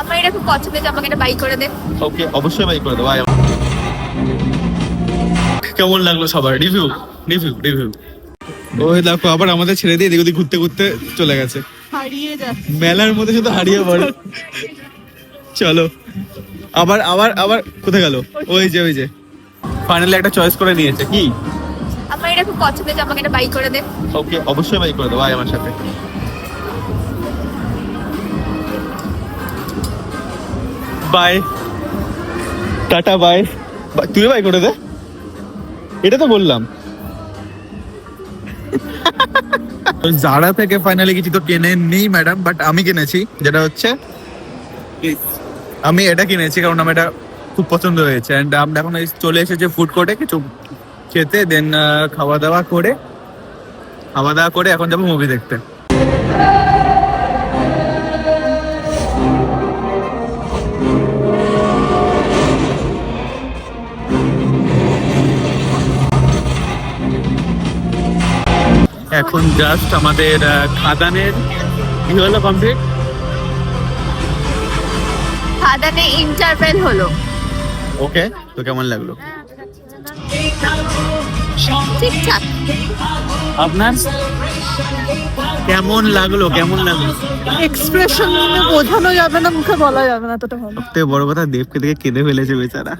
আমার এটা খুব পছন্দ যে আমাকে এটা বাই করে দে। ওকে অবশ্যই বাই করে দেবো কেমন লাগল সবার? রিভিউ রিভিউ রিভিউ ওই দেখো আবার আমাদের ছেড়ে দিয়ে এদিক ওদিক ঘুরতে ঘুরতে চলে গেছে। হারিয়ে যাচ্ছে। মেলার মধ্যে শুধু হারিয়ে পড়ে। চলো আবার আবার আবার কোথায় গেল? ওই যে ওই যে। ফাইনালি একটা চয়েস করে নিয়েছে কি? আমার এটা খুব পছন্দ যে আমাকে এটা বাই করে দে। ওকে অবশ্যই বাই করে দেবো আয় আমার সাথে। বাই টাটা বাই তুই বাই করে দে। এটা তো বললাম। জারা থেকে ফাইনালি কিছু তো কেনে নেই ম্যাডাম বাট আমি কিনেছি যেটা হচ্ছে আমি এটা কিনেছি কারণ আমার এটা খুব পছন্দ হয়েছে। অ্যান্ড আমরা এখন এই চলে এসেছে ফুড কোর্টে কিছু খেতে দেন খাওয়া দাওয়া করে খাওয়া দাওয়া করে এখন যাব মুভি দেখতে। এখন জাস্ট আমাদের খাদানের কি হলো কমপ্লিট খাদানে ইন্টারভেল হলো। ওকে তো কেমন লাগল? ঠিকঠাক। আপনার? কেমন লাগল কেমন লাগল? এক্সপ্রেশন বোঝানো যাবে না মুখে বলা যাবে না ভালো। সবথেকে বড় কথা দেবকে দেখে কেঁদে ফেলেছে বেচারা।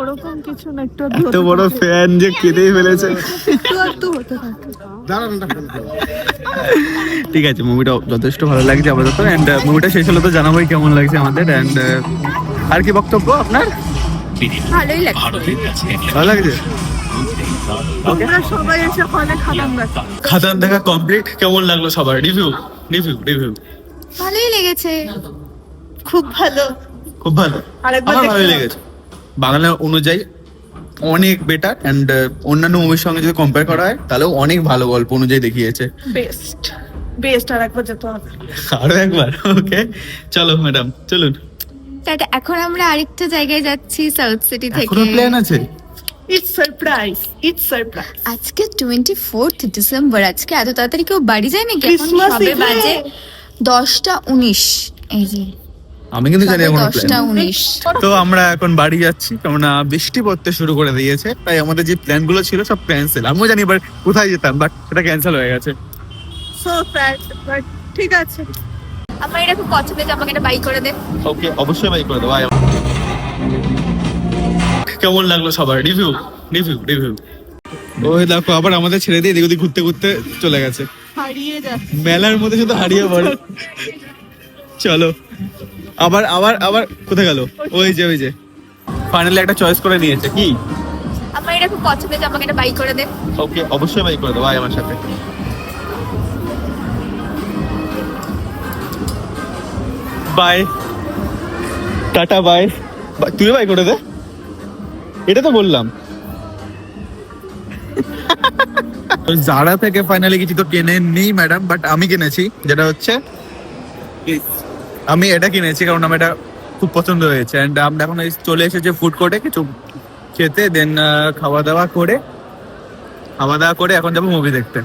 ওরকম কিছু না একটু এত বড় ফ্যান যে কেঁদেই ফেলেছে। একটু একটু হতে থাকে। ঠিক আছে মুভিটা যথেষ্ট ভালো লাগছে আপাতত অ্যান্ড মুভিটা শেষ হলে তো জানাবোই কেমন লাগছে আমাদের অ্যান্ড আর কি বক্তব্য আপনার? ভালোই লাগছে। ভালো লাগছে? খাদান দেখা কমপ্লিট কেমন লাগল সবার? রিভিউ রিভিউ রিভিউ ভালোই লেগেছে। খুব ভালো। খুব ভালো। আরেকবার আমার দেখতে ভালো হবে। লেগেছে। বাংলা অনুযায়ী অনেক বেটার অ্যান্ড অন্যান্য মুভির সঙ্গে যদি কম্পেয়ার করা হয় তাহলেও অনেক ভালো গল্প অনুযায়ী দেখিয়েছে। বেস্ট বেস্ট আর একবার যেতে হবে। আরও একবার ওকে চলো ম্যাডাম চলুন। টাটা এখন আমরা আরেকটা জায়গায় যাচ্ছি সাউথ সিটি থেকে। এখনও প্ল্যান আছে? ইটস সারপ্রাইজ ইটস সারপ্রাইজ আজকে টোয়েন্টি ফোর্থ ডিসেম্বর আজকে এত তাড়াতাড়ি কেউ বাড়ি যায় নাকি? এখন সবে বাজে দশটা উনিশ। এই যে আমি কিন্তু জানি এখনও তো আমরা এখন বাড়ি যাচ্ছি কেননা বৃষ্টি পড়তে শুরু করে দিয়েছে তাই আমাদের যে প্ল্যানগুলো ছিল সব ক্যান্সেল আমিও জানি এবার কোথায় যেতাম বাট সেটা ক্যান্সেল হয়ে গেছে। সো স্যাড বাট ঠিক আছে। আমার এটা খুব পছন্দ যে আমাকে এটা বাই করে দে। ওকে অবশ্যই বাই করে দেবো কেমন লাগল সবার? রিভিউ রিভিউ রিভিউ ওই দেখো আবার আমাদের ছেড়ে দিয়ে এদিক ওদিক ঘুরতে ঘুরতে চলে গেছে। হারিয়ে যাচ্ছে। মেলার মধ্যে শুধু হারিয়ে পড়ে। চলো। আবার আবার আবার কোথায় গেল? ওই যে ওই যে। ফাইনালি একটা চয়েস করে নিয়েছে। কি? আমার এটা খুব পছন্দ যে আমাকে এটা বাই করে দে। ওকে অবশ্যই বাই করে দেবো আয় আমার সাথে। বাই টাটা বাই তুই বাই করে দে। এটা তো বললাম। জারা থেকে ফাইনালি কিছু তো কেনে নেই ম্যাডাম বাট আমি কিনেছি যেটা হচ্ছে আমি এটা কিনেছি কারণ আমার এটা খুব পছন্দ হয়েছে। অ্যান্ড আমরা এখন চলে এসেছে ফুড কোর্টে কিছু খেতে দেন খাওয়া দাওয়া করে, খাওয়া দাওয়া করে এখন যাব মুভি দেখতে।